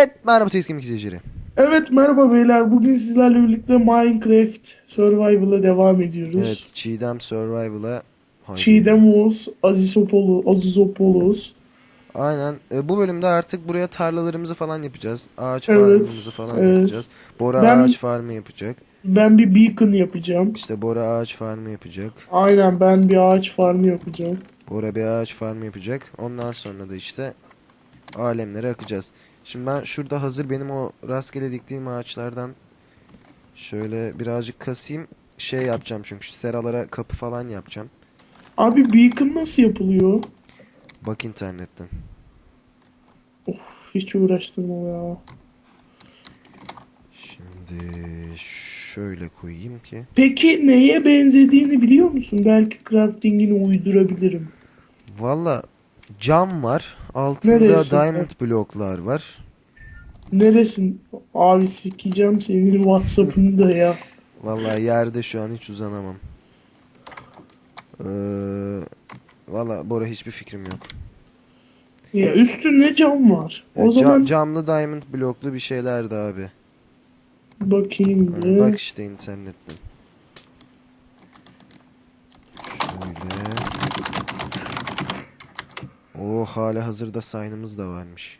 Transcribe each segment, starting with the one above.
Evet merhaba Tezkim izleyicileri. Evet merhaba beyler. Bugün sizlerle birlikte Minecraft Survival'a devam ediyoruz. Evet Çiğdem Survival'a haydi. Çiğdem Oğuz, Azizopoulos, Azizopoulos. Aynen e, bu bölümde artık buraya tarlalarımızı falan yapacağız. Ağaç Evet, farmımızı falan evet. yapacağız. Bora Ben- ağaç farmı yapacak. Ben bir beacon yapacağım. İşte Bora ağaç farmı yapacak. Aynen ben bir ağaç farmı yapacağım. Bora bir ağaç farmı yapacak. Ondan sonra da işte alemlere akacağız. Şimdi ben şurada hazır benim o rastgele diktiğim ağaçlardan şöyle birazcık kasayım. Şey yapacağım çünkü şu seralara kapı falan yapacağım. Abi beacon nasıl yapılıyor? Bak internetten. Hiç uğraştırma ya. Şimdi şöyle koyayım ki. Peki neye benzediğini biliyor musun? Belki crafting'ini uydurabilirim. Valla cam var. Altında Neresi? diamond bloklar var. Neresin? Abi sikeceğim senin Whatsapp'ını da ya. Valla yerde şu an hiç uzanamam. Ee, Valla Bora hiçbir fikrim yok. Ya üstünde cam var. O ca- zaman camlı diamond bloklu bir şeylerdi abi. bakayım bir. bak işte internetten. Şöyle. O hala hazırda sign'ımız da varmış.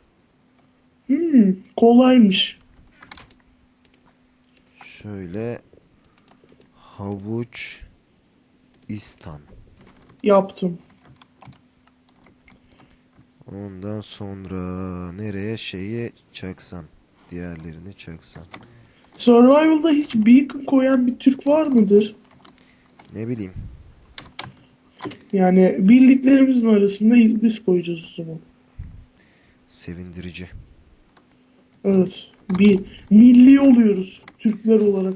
Hmm, kolaymış. Şöyle havuç istan. Yaptım. Ondan sonra nereye şeyi çaksam. Diğerlerini çaksam. Survival'da hiç beacon koyan bir Türk var mıdır? Ne bileyim. Yani bildiklerimizin arasında ilk biz koyacağız o zaman. Sevindirici. Evet. Bir milli oluyoruz Türkler olarak.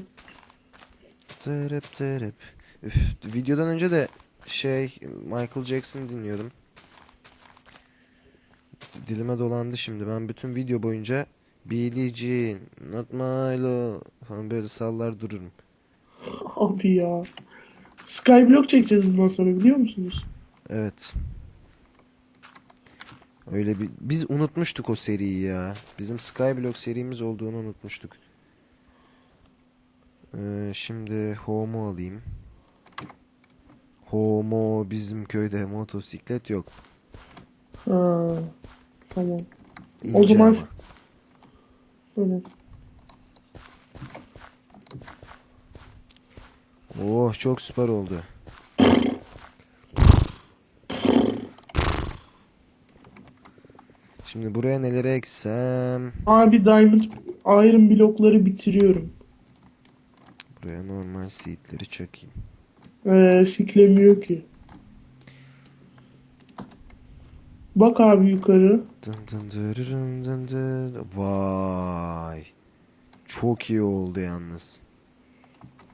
Terep terep. Üf, videodan önce de şey Michael Jackson dinliyordum. Dilime dolandı şimdi. Ben bütün video boyunca Billie Jean, Not My Love falan böyle sallar dururum. Abi ya. Skyblock çekeceğiz bundan sonra biliyor musunuz? Evet. Öyle bir biz unutmuştuk o seriyi ya. Bizim Skyblock serimiz olduğunu unutmuştuk. Ee, şimdi Homo alayım. Homo bizim köyde motosiklet yok. Ha. Tamam. İnce O zaman- ama. Tamam. Oh çok süper oldu. Şimdi buraya neleri eksem? Abi Diamond Iron blokları bitiriyorum. Buraya normal seedleri çakayım. Ee, siklemiyor ki. Bak abi yukarı. Dın dın dırırın dın dın. Vay. Çok iyi oldu yalnız.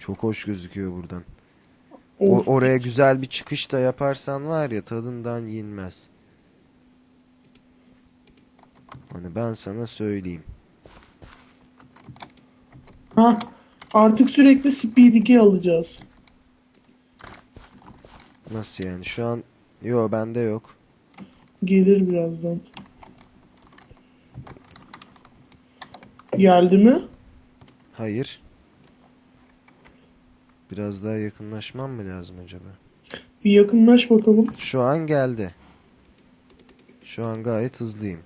Çok hoş gözüküyor buradan. O, oraya güzel bir çıkış da yaparsan var ya tadından yenmez. Hani ben sana söyleyeyim. Ha, artık sürekli Speed 2 alacağız. Nasıl yani? Şu an yo bende yok. Gelir birazdan. Geldi mi? Hayır. Biraz daha yakınlaşmam mı lazım acaba? Bir yakınlaş bakalım. Şu an geldi. Şu an gayet hızlıyım.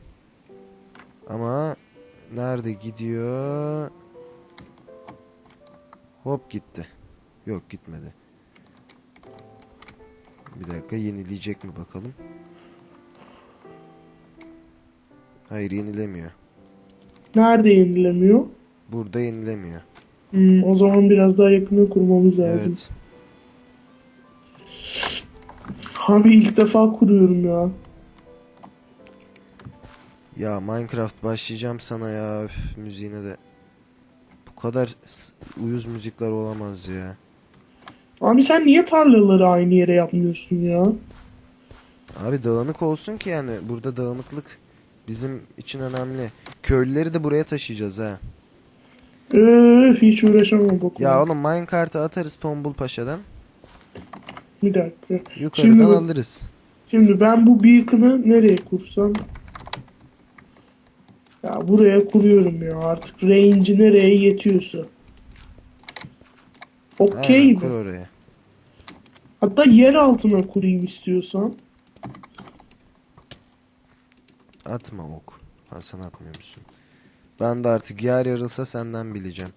Ama nerede gidiyor? Hop gitti. Yok gitmedi. Bir dakika yenileyecek mi bakalım? Hayır yenilemiyor. Nerede yenilemiyor? Burada yenilemiyor. Hmm, o zaman biraz daha yakına kurmamız lazım. Evet. Abi ilk defa kuruyorum ya. Ya Minecraft başlayacağım sana ya Üf, müziğine de. Bu kadar uyuz müzikler olamaz ya. Abi sen niye tarlaları aynı yere yapmıyorsun ya? Abi dağınık olsun ki yani burada dağınıklık bizim için önemli. Köylüleri de buraya taşıyacağız ha. Öf hiç uğraşamam bakalım. Ya oğlum minecart'ı atarız Tombul Paşa'dan. Bir dakika. Yukarıdan Şimdi- alırız. Şimdi ben bu beacon'ı nereye kursam? Ya buraya kuruyorum ya artık range nereye yetiyorsa. Okey Aynen, mi? kur oraya. Hatta yer altına kurayım istiyorsan. Atma ok. Ha sen atmıyor musun? Ben de artık yer yarılsa senden bileceğim.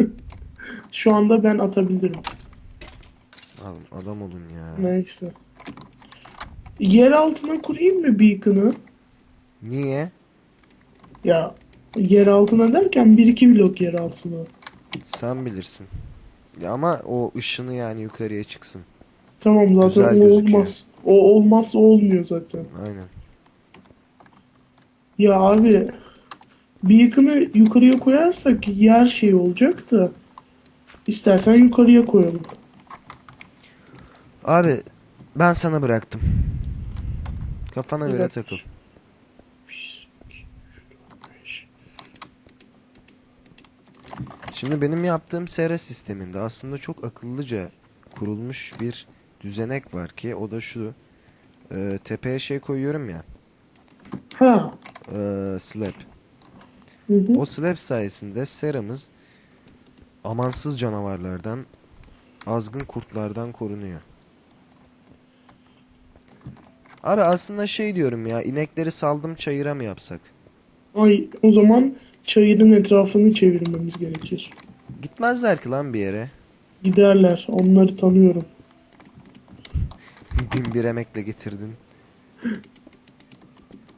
Şu anda ben atabilirim. Abi adam olun ya. Neyse. Yer altına kurayım mı beacon'ı? Niye? Ya yer altına derken bir iki blok yer altına. Sen bilirsin. Ya ama o ışını yani yukarıya çıksın. Tamam zaten Güzel o gözüküyor. olmaz. O olmazsa olmuyor zaten. Aynen. Ya abi beacon'ı yukarıya koyarsak yer şey olacak da istersen yukarıya koyalım. Abi ben sana bıraktım. Kafana göre Bırak. takıl. Şimdi benim yaptığım SR sisteminde aslında çok akıllıca kurulmuş bir düzenek var ki o da şu. Ee, tepeye şey koyuyorum ya. Ha. ee, slab. Hı hı. O slab sayesinde seramız amansız canavarlardan, azgın kurtlardan korunuyor. Abi aslında şey diyorum ya, inekleri saldım çayıra mı yapsak? Ay o zaman çayırın etrafını çevirmemiz gerekir. Gitmezler ki lan bir yere. Giderler. Onları tanıyorum. Bin bir emekle getirdin.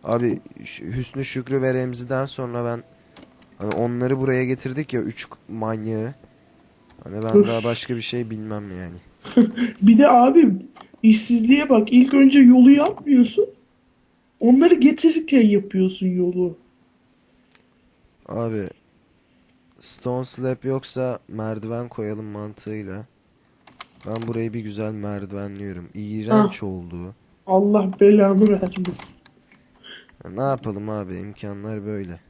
Abi Hüsnü Şükrü ve Remzi'den sonra ben hani onları buraya getirdik ya üç manyağı. Hani ben daha başka bir şey bilmem yani. Bir de abi işsizliğe bak. İlk önce yolu yapmıyorsun. Onları getirirken yapıyorsun yolu. Abi stone slab yoksa merdiven koyalım mantığıyla. Ben burayı bir güzel merdivenliyorum. İğrenç oldu. Allah belanı vermesin. Ya ne yapalım abi imkanlar böyle.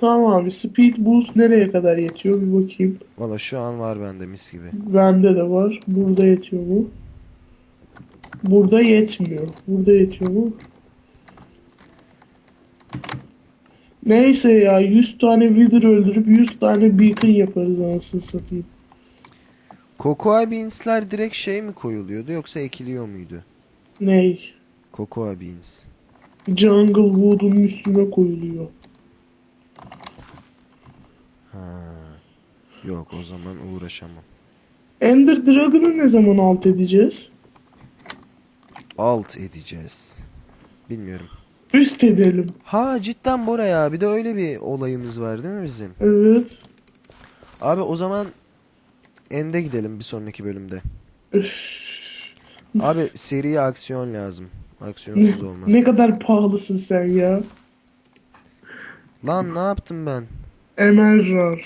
Tamam abi speed boost nereye kadar yetiyor bir bakayım. Valla şu an var bende mis gibi. Bende de var. Burada yetiyor mu? Burada yetmiyor. Burada yetiyor mu? Neyse ya 100 tane wither öldürüp 100 tane beacon yaparız anasını satayım. Cocoa beans'ler direkt şey mi koyuluyordu yoksa ekiliyor muydu? Ney? Cocoa beans. Jungle Wood'un üstüne koyuluyor. Ha. Yok o zaman uğraşamam. Ender Dragon'ı ne zaman alt edeceğiz? Alt edeceğiz. Bilmiyorum. Üst edelim. Ha cidden Bora ya bir de öyle bir olayımız var değil mi bizim? Evet. Abi o zaman End'e gidelim bir sonraki bölümde. Abi seri aksiyon lazım. Aksiyonsuz olmaz. Ne kadar pahalısın sen ya. Lan ne yaptım ben? Emerald.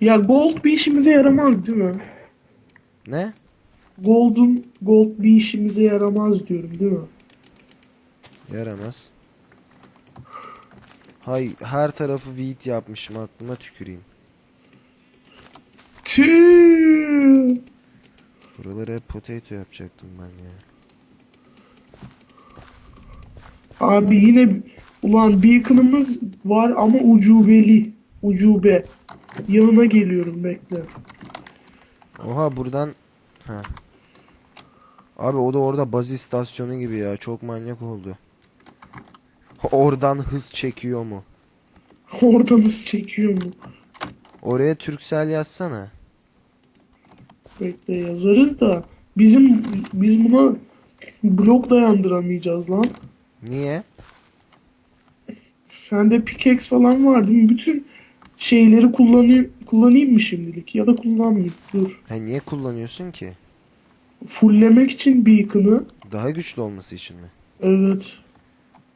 Ya gold bir işimize yaramaz değil mi? Ne? Gold'un gold bir işimize yaramaz diyorum değil mi? Yaramaz. Hay her tarafı wheat yapmışım aklıma tüküreyim. Tüh. Buraları hep potato yapacaktım ben ya. Abi yine ulan beacon'ımız var ama ucubeli. Ucube. Yanına geliyorum bekle. Oha buradan ha. Abi o da orada baz istasyonu gibi ya. Çok manyak oldu. Oradan hız çekiyor mu? Oradanız çekiyor mu? Oraya Türksel yazsana. Bekle yazarız da bizim biz buna blok dayandıramayacağız lan. Niye? Sende pickaxe falan var değil mi? Bütün şeyleri kullanayım, kullanayım mı şimdilik? Ya da kullanmayayım. Dur. Ha niye kullanıyorsun ki? Fulllemek için beacon'ı. Daha güçlü olması için mi? Evet.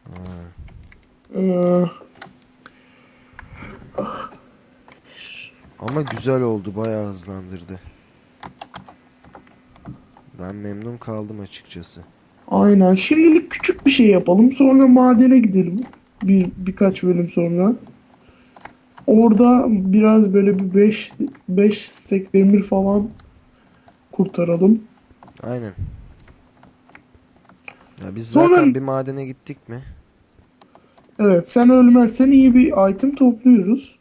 Ha. Ee, Ama güzel oldu. Bayağı hızlandırdı. Ben memnun kaldım açıkçası. Aynen. Şimdilik küçük bir şey yapalım. Sonra madene gidelim. Bir birkaç bölüm sonra. Orada biraz böyle bir 5 5 stek demir falan kurtaralım. Aynen. Ya biz Sonra- zaten bir madene gittik mi? Evet sen ölmezsen iyi bir item topluyoruz.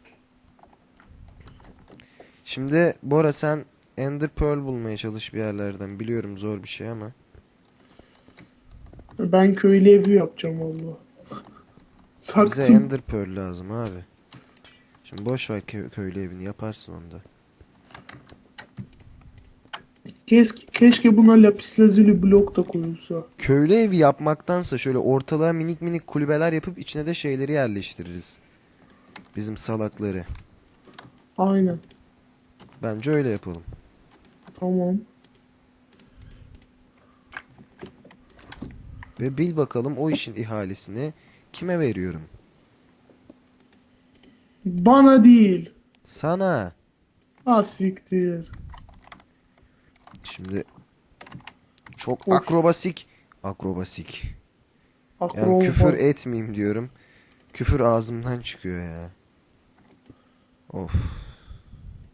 Şimdi Bora sen Ender Pearl bulmaya çalış bir yerlerden. Biliyorum zor bir şey ama. Ben köylü evi yapacağım valla. Bize Taktım. Ender Pearl lazım abi. Şimdi boş ver kö- köylü evini yaparsın onda. Keşke, keşke buna lapis lazuli blok da koyulsa. Köylü evi yapmaktansa şöyle ortalığa minik minik kulübeler yapıp içine de şeyleri yerleştiririz. Bizim salakları. Aynen. Bence öyle yapalım. Tamam. Ve bil bakalım o işin ihalesini kime veriyorum? Bana değil. Sana. Ah siktir. Şimdi çok Of. akrobasik. Akrobasik. Yani Akroba. küfür etmeyeyim diyorum. Küfür ağzımdan çıkıyor ya. Of.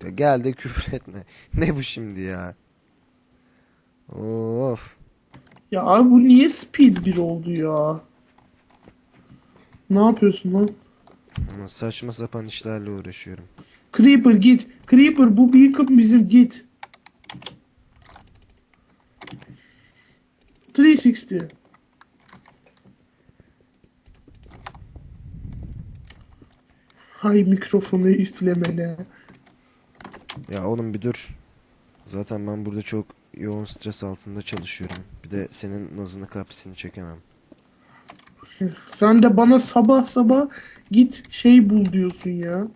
Ya gel de küfür etme. Ne bu şimdi ya? Of. Ya abi bu niye speed 1 oldu ya? Ne yapıyorsun lan? Ama saçma sapan işlerle uğraşıyorum. Creeper git. Creeper bu beacon bizim git. 360. Hay mikrofonu üflemene. Ya oğlum bir dur. Zaten ben burada çok yoğun stres altında çalışıyorum. Bir de senin nazını kaprisini çekemem. Sen de bana sabah sabah git şey bul diyorsun ya.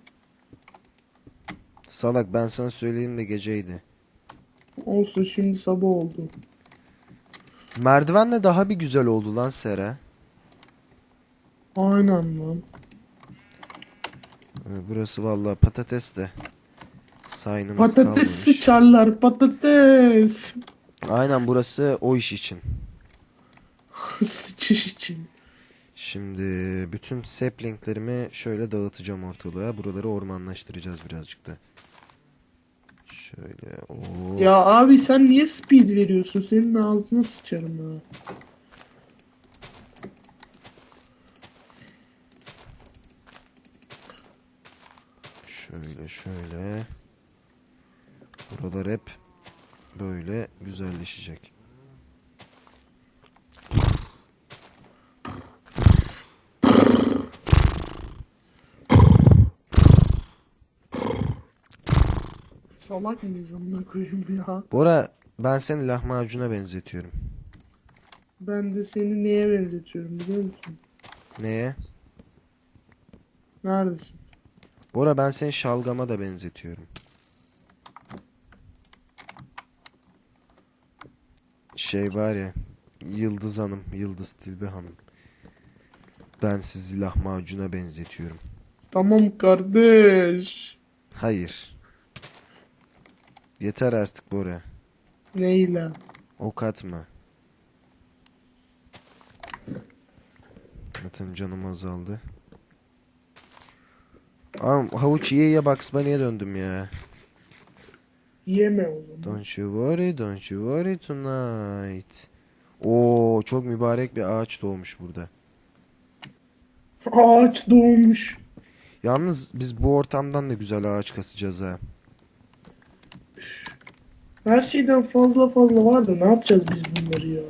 Salak ben sana söyleyeyim de geceydi. Olsun şimdi sabah oldu. Merdivenle daha bir güzel oldu lan Sera. Aynen lan. Ee, Burası vallahi patates de. Saynımız Patates kalmamış. sıçarlar patates. Aynen burası o iş için. Sıçış için. Şimdi bütün saplinglerimi şöyle dağıtacağım ortalığa. Buraları ormanlaştıracağız birazcık da. Şöyle. Oo. Ya abi sen niye speed veriyorsun? Senin ağzına sıçarım ha. Şöyle şöyle. Buralar hep böyle güzelleşecek. Salak mıyız amına koyayım ya? Bora ben seni lahmacuna benzetiyorum. Ben de seni neye benzetiyorum biliyor musun? Neye? Neredesin? Bora ben seni şalgama da benzetiyorum. Şey var ya Yıldız Hanım, Yıldız Tilbe Hanım. Ben sizi lahmacuna benzetiyorum. Tamam kardeş. Hayır. Yeter artık Bora. Neyle? Ok atma. Zaten canım azaldı. Ama havuç yiye yiye Bugs Bunny'e döndüm ya. Yeme o zaman. Don't you worry, don't you worry tonight. Oo, çok mübarek bir ağaç doğmuş burada. Ağaç doğmuş. Yalnız biz bu ortamdan da güzel ağaç kasacağız ha. Her şeyden fazla fazla var da ne yapacağız biz bunları ya?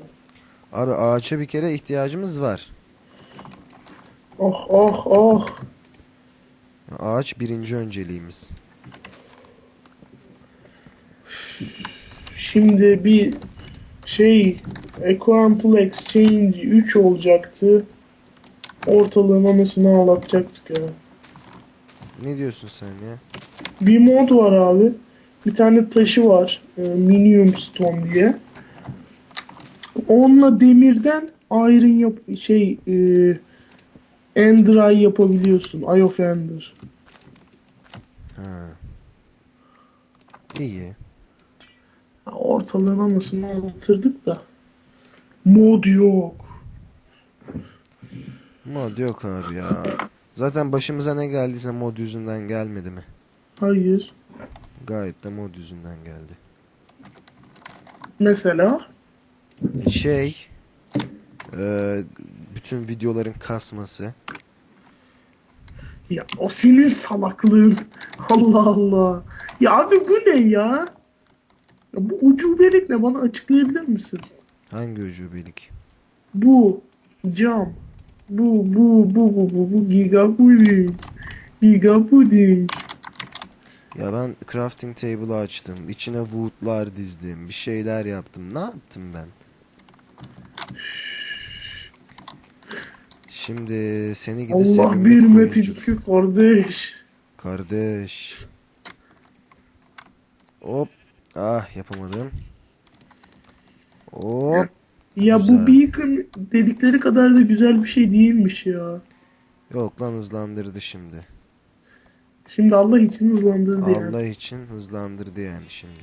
Abi ağaça bir kere ihtiyacımız var. Ah ah ah. Ağaç birinci önceliğimiz. Şimdi bir şey Equantal Exchange 3 olacaktı. Ortalığın anasını ağlatacaktık ya. Ne diyorsun sen ya? Bir mod var abi. Bir tane taşı var. E, Minium Stone diye. Onunla demirden iron yap şey e, Ender Eye yapabiliyorsun. Eye of Ender. Ha. İyi. Anasını ağlatırdık da. Mod yok. Mod yok abi ya. Zaten başımıza ne geldiyse mod yüzünden gelmedi mi? Hayır. Gayet de mod yüzünden geldi. Mesela Şey, e, bütün videoların kasması. Ya o senin salaklığın. Allah Allah. Ya abi bu ne ya? Ya bu ucubelik ne bana açıklayabilir misin? Hangi ucubelik? Bu cam. Bu bu bu bu bu bu giga puding. Giga puding. Ya ben crafting table açtım. İçine woodlar dizdim. Bir şeyler yaptım. Ne yaptım ben? Şimdi seni gidi Allah bir metin kardeş. Kardeş. Hop. Ah yapamadım. Hop. Ya Güzel. bu beacon dedikleri kadar da güzel bir şey değilmiş ya. Yok lan hızlandırdı şimdi. Şimdi Allah için hızlandırdı yani. Allah için hızlandırdı yani şimdi.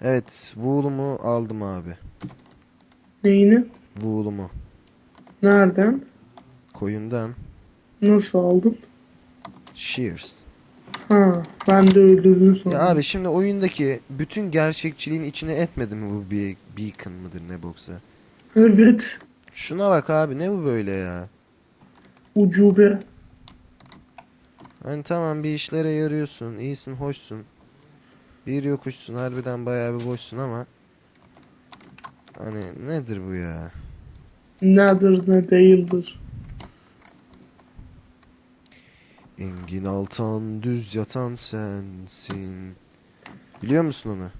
Evet, wool'umu aldım abi. Neyini? Wool'umu. Nereden? Koyundan. Nasıl aldın? Shears. Ha, ben de öldürdüm sonra. Ya abi şimdi oyundaki bütün gerçekçiliğin içine etmedi mi bu be beacon mıdır ne boksa? Evet. Şuna bak abi ne bu böyle ya? Ucube. Hani tamam bir işlere yarıyorsun, iyisin, hoşsun. Bir yokuşsun, harbiden bayağı bir boşsun ama hani nedir bu ya? Nedir ne değildir. Engin Altan düz yatan sensin. Biliyor musun onu?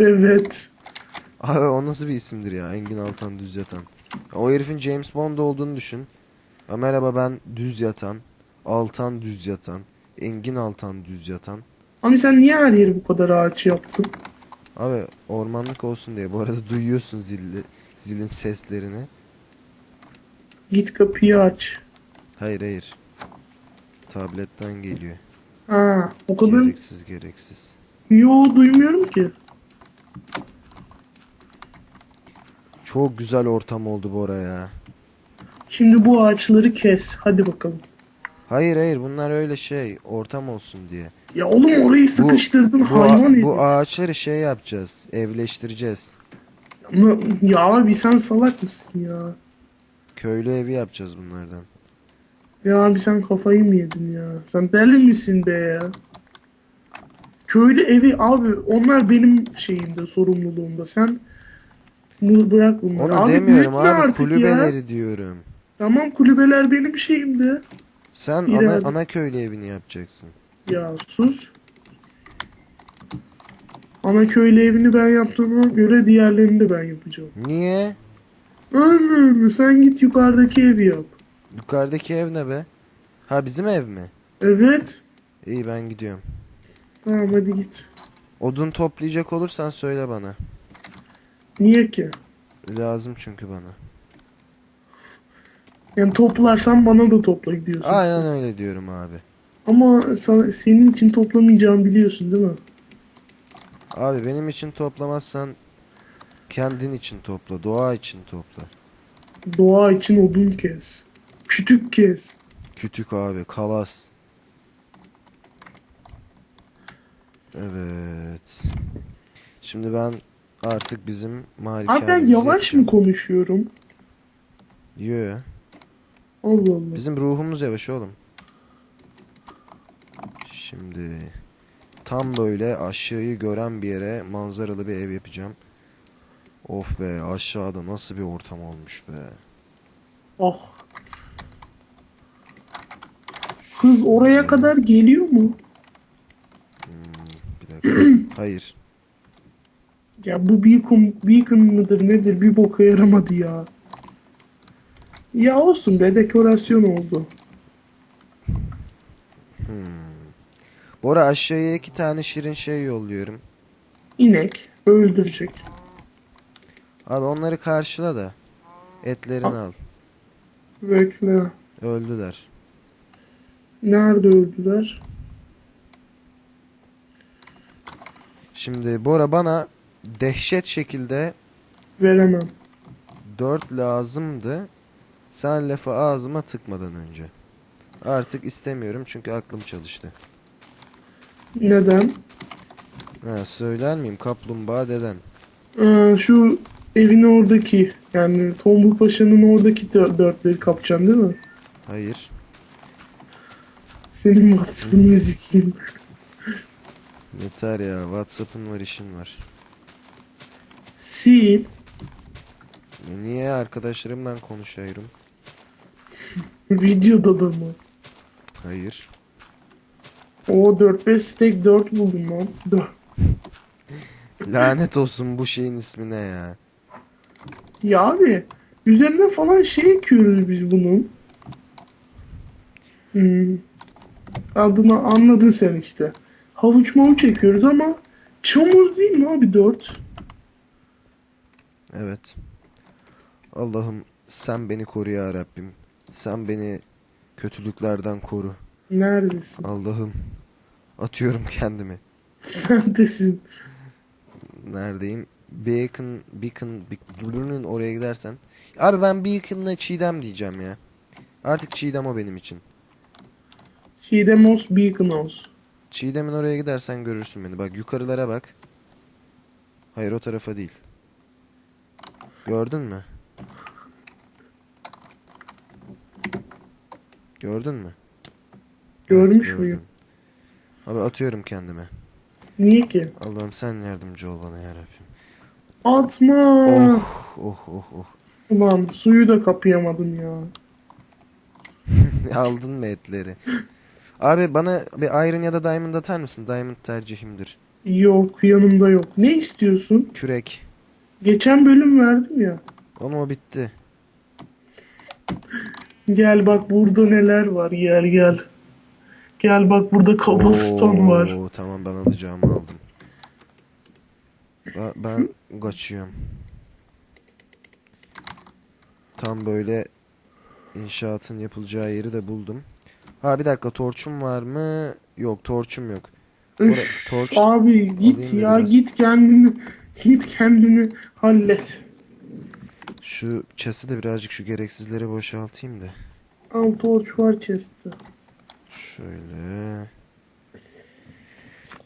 Evet. Abi o nasıl bir isimdir ya? Engin Altan düz yatan. O herifin James Bond olduğunu düşün. Ya merhaba ben düz yatan. Altan düz yatan. Engin Altan düz yatan. Abi sen niye her yeri bu kadar ağaç yaptın? Abi ormanlık olsun diye. Bu arada duyuyorsun zilli, zilin seslerini. Git kapıyı aç. Hayır hayır. Tabletten geliyor. Ha, o kadar... Gereksiz gereksiz. Yo duymuyorum ki. Çok güzel ortam oldu bu ya. Şimdi bu ağaçları kes. Hadi bakalım. Hayır hayır bunlar öyle şey ortam olsun diye. Ya oğlum orayı sıkıştırdın Bu, hayvan herif. bu ağaçları şey yapacağız. Evleştireceğiz. Ama- Ya abi sen salak mısın ya? Köylü evi yapacağız bunlardan. Ya abi sen kafayı mı yedin ya? Sen deli misin be ya? Köylü evi abi onlar benim şeyimde sorumluluğumda. Sen bunu bırak bunları. Onu abi demiyorum abi artık kulübeleri ya. diyorum. Tamam kulübeler benim şeyimde. Sen ana, abi. ana köylü evini yapacaksın. Ya sus. Ana köylü evini ben yaptığıma göre diğerlerini de ben yapacağım. Niye? Anladın Sen git yukarıdaki evi yap. Yukarıdaki ev ne be? Ha bizim ev mi? Evet. İyi ben gidiyorum. Tamam hadi git. Odun toplayacak olursan söyle bana. Niye ki? Lazım çünkü bana. Yani toplarsan bana da topla gidiyorsun. Aynen öyle diyorum abi. Ama sana, senin için toplamayacağımı biliyorsun değil mi? Abi benim için toplamazsan kendin için topla, doğa için topla. Doğa için odun kes. Kütük kes. Kütük abi, kalas. Evet. Şimdi ben artık bizim Abi ben yavaş mı konuşuyorum? Yo. Allah Allah. Bizim ruhumuz yavaş oğlum. Şimdi tam böyle aşağıyı gören bir yere manzaralı bir ev yapacağım. Of be aşağıda nasıl bir ortam olmuş be. Ah. Kız oraya kadar geliyor mu? Bir dakika. Hayır. Ya bu beacon, beacon mıdır nedir bir boka yaramadı ya. Ya olsun be dekorasyon oldu. Bora aşağıya iki tane şirin şey yolluyorum. İnek öldürecek. Abi onları karşıla da. Etlerini al. Bekle. Öldüler. Nerede öldüler? Şimdi Bora bana dehşet şekilde Veremem. 4 lazımdı. Sen lafı ağzıma tıkmadan önce. Artık istemiyorum çünkü aklım çalıştı. Neden? Ha, söyler miyim? Kaplumbağa deden. Aa, şu evin oradaki Yani Tombul Paşa'nın oradaki dö- dörtleri kapacaksın değil mi? Hayır. Senin WhatsApp'ını zikeyim. Yeter ya. Whatsapp'ın var işin var. Sil. E Niye arkadaşlarımla konuşuyorum? Videoda da mı? Hayır. O 4-5 steak 4 buldum lan. Dö- Lanet olsun bu şeyin ismine ya. Ya abi üzerine falan şey ekiyoruz biz bunun. Hmm. Adını anladın sen işte. Havuç mavuç ekiyoruz ama çamur değil mi abi 4? Evet. Allah'ım sen beni koru ya Rabbim. Sen beni kötülüklerden koru. Neredesin? Allah'ım. Atıyorum kendimi. Neredesin? Neredeyim? Beacon, Beacon, Beacon'ın oraya gidersen. Abi ben Beacon'la Çiğdem diyeceğim ya. Artık Çiğdem o benim için. Çiğdemos Beacon House. Çiğdem'in oraya gidersen görürsün beni. Bak yukarılara bak. Hayır o tarafa değil. Gördün mü? Gördün mü? Görmüş gördüm. müyüm? Abi atıyorum kendime. Niye ki? Allah'ım sen yardımcı ol bana yarabbim. Atma. Oh oh oh oh. Ulan suyu da kapayamadım ya. Aldın mı etleri? Abi bana bir Iron ya da Diamond atar mısın? Diamond tercihimdir. Yok yanımda yok. Ne istiyorsun? Kürek. Geçen bölüm verdim ya. Onu o bitti. Gel bak burada neler var gel gel. Gel bak burada cobblestone var. Oo, tamam ben alacağımı aldım. Ben, ben kaçıyorum. Tam böyle inşaatın yapılacağı yeri de buldum. Ha bir dakika torçum var mı? Yok torçum yok. Üf, torç abi git ya biraz. git kendini git kendini hallet. Şu chest'i de birazcık şu gereksizleri boşaltayım da. Al torç var chest'te. Şöyle.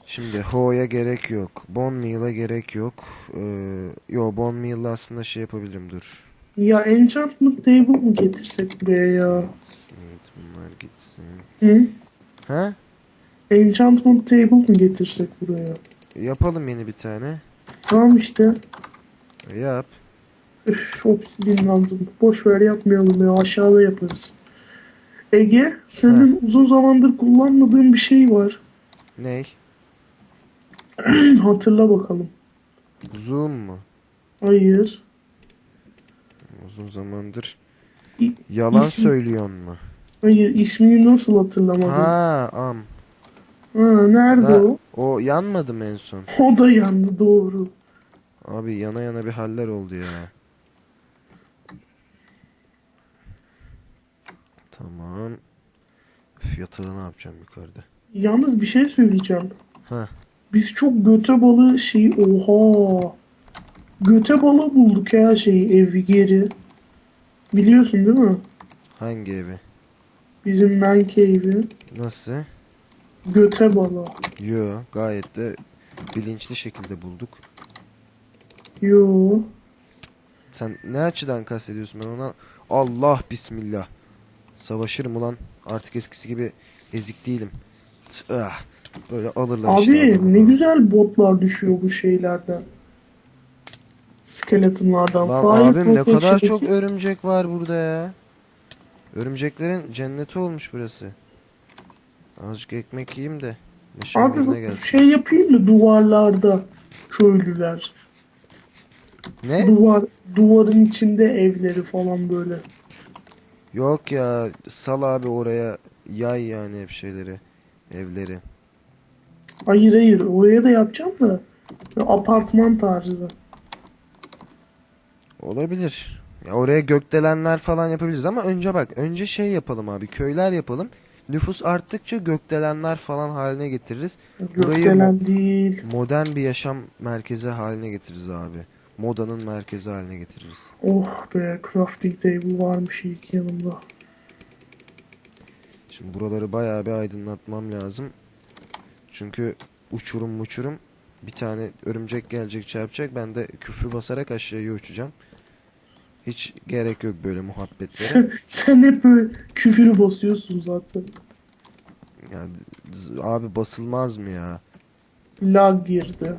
Şimdi ho'ya gerek yok. Bone meal'a gerek yok. Ee, yo bone meal'la aslında şey yapabilirim dur. Ya enchantment table mı getirsek buraya ya? Evet bunlar gitsin. Hı? Ha? Enchantment table mı getirsek buraya? Yapalım yeni bir tane. Tamam işte. Yap. Üf, obsidian lazım. Boş ver yapmayalım ya aşağıda yaparız. Ege senin uzun zamandır kullanmadığın bir şey var. Ney? Hatırla bakalım. Zoom mu? Hayır. Uzun zamandır. Yalan ismi- söylüyorsun mu? Hayır ismini nasıl hatırlamadın? Ha, Ha, am. nerede Ha, o? o yanmadı mı en son? O da yandı doğru. Abi yana yana bir haller oldu ya. Tamam. Üf, yatağı ne yapacağım yukarıda? Yalnız bir şey söyleyeceğim. Ha. Biz çok göte balığı şeyi oha. Göte balığı bulduk ya şeyi evi geri. Biliyorsun değil mi? Hangi evi? Bizim man cave'i. Nasıl? Göte balığı. Yo, gayet de bilinçli şekilde bulduk. Yo. Sen ne açıdan kastediyorsun ben ona? Allah bismillah. Savaşırım ulan. Artık eskisi gibi ezik değilim. Tı- ah. Böyle alırlar işte Abi ne güzel botlar düşüyor bu şeylerden. Skeletonlardan. Lan abim ne kadar çok örümcek var burada ya. Örümceklerin cenneti olmuş burası. Azıcık ekmek yiyeyim de. Neşem Abi yerine bu gelsin. şey yapayım mı duvarlarda köylüler. Ne? Duvar duvarın içinde evleri falan böyle. Yok ya sal abi oraya yay yani hep şeyleri. Evleri. Hayır hayır oraya da yapacağım da apartman tarzı. Olabilir. Ya oraya gökdelenler falan yapabiliriz ama önce bak önce şey yapalım abi köyler yapalım. Nüfus arttıkça gökdelenler falan haline getiririz. Burayı Gökdelen değil. Modern bir yaşam merkezi haline getiririz abi. Modanın merkezi haline getiririz. Oh be crafting table varmış ilk yanımda. Şimdi buraları bayağı bir aydınlatmam lazım. Çünkü uçurum uçurum bir tane örümcek gelecek çarpacak ben de küfrü basarak aşağıya uçacağım. Hiç gerek yok böyle muhabbetlere. Sen, sen hep böyle küfürü basıyorsun zaten. Ya, z- abi basılmaz mı ya? Lag girdi.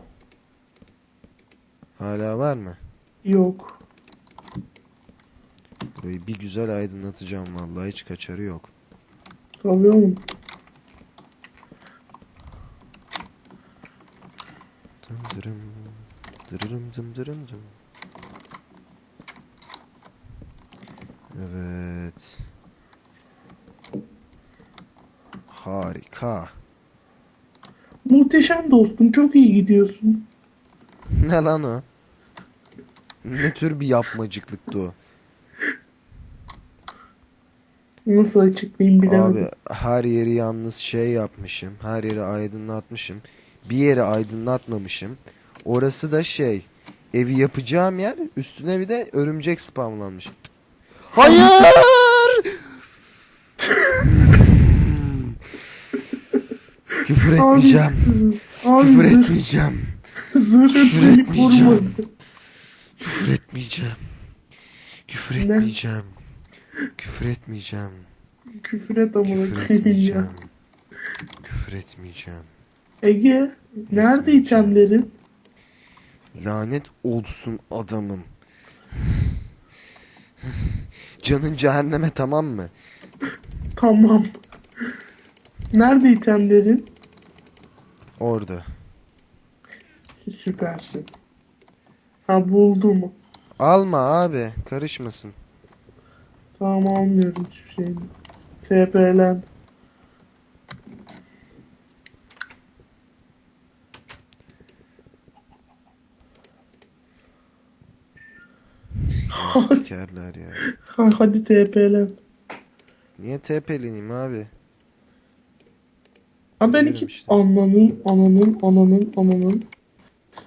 Hala var mı? Yok. Burayı bir güzel aydınlatacağım vallahi hiç kaçarı yok. Tabii oğlum. Dım dırım, dırırım dım dırım Evet. Harika. Muhteşem dostum. Çok iyi gidiyorsun. Ne lan o? Ne tür bir yapmacıklıktı o? Nasıl açıklayayım bilemedim. Abi her yeri yalnız şey yapmışım. Her yeri aydınlatmışım. Bir yeri aydınlatmamışım. Orası da şey. Evi yapacağım yer üstüne bir de örümcek spamlanmış. Hayır! Küfür etmeyeceğim. Abi Küfür etmeyeceğim. Küfür etmeyeceğim. Küfür etmeyeceğim. Küfür etmeyeceğim. Küfür etmeyeceğim. Küfür et amına Küfür koyayım etmeyeceğim. ya. Küfür etmeyeceğim. Ege nerede itemlerin? Lanet olsun adamım. Canın cehenneme tamam mı? Tamam. Nerede itemlerin? Orada. Süpersin. Ha buldum. Alma abi. Karışmasın. Tamam almıyorum hiçbir şeyini. TP'len. Sikerler ya. Ha, hadi TP'len. Niye TP'leneyim abi? Ha ben iki işte. ananın ananın ananın ananın.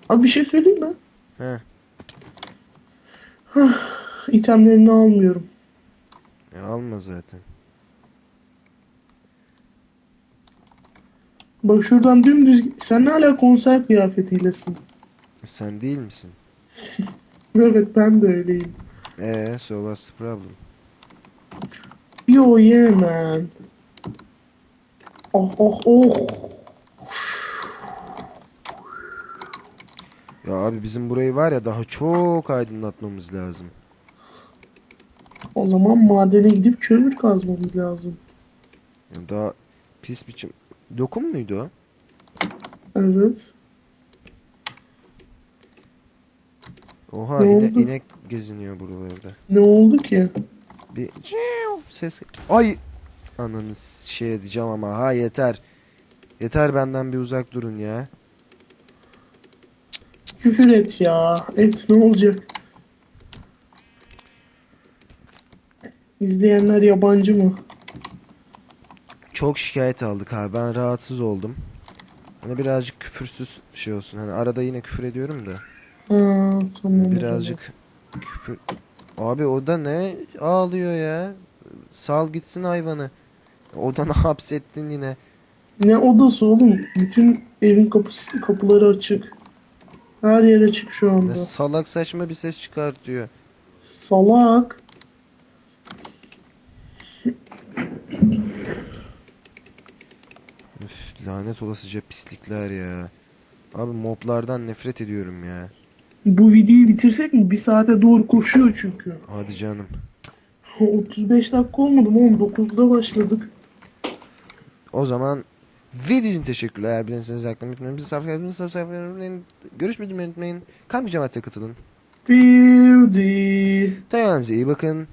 Abi bir şey söyleyeyim mi? He. İtemlerini almıyorum. Ya alma zaten. Bak şuradan dümdüz sen ne hala konser kıyafetiylesin. Sen değil misin? Evet ben de öyleyim. Eee so what's the problem? Yo yeah man. Oh oh oh. Ya abi bizim burayı var ya daha çok aydınlatmamız lazım. O zaman madene gidip kömür kazmamız lazım. Ya daha pis biçim. Lokum muydu o? Evet. Oha Ne ine- oldu? inek geziniyor buralarda. Ne oldu ki? Bir ses. Ay ananı şey edeceğim ama ha yeter. Yeter benden bir uzak durun ya. Küfür et ya. Et ne olacak? İzleyenler yabancı mı? Çok şikayet aldık abi. Ben rahatsız oldum. Hani birazcık küfürsüz şey olsun. Hani arada yine küfür ediyorum da. Tamam. o Birazcık küfür. Abi o da ne ağlıyor ya? Sal gitsin hayvanı. Odana hapsettin yine. Ne odası oğlum? Bütün evin kapısı kapıları açık. Her yer açık şu Ne anda. salak saçma bir ses çıkartıyor. Salak. Üf, lanet olasıca pislikler ya. Abi moblardan nefret ediyorum ya. Bu videoyu bitirsek mi? Bir saate doğru koşuyor çünkü. Hadi canım. 35 dakika olmadı mı oğlum? 9'da başladık. O zaman video için teşekkürler. Eğer beğenirseniz like unutmayın. Bizi subscribe edin. subscribe edin. Görüşmeyi unutmayın. Kamp cemaate katılın. Beauty. Kendinize iyi bakın.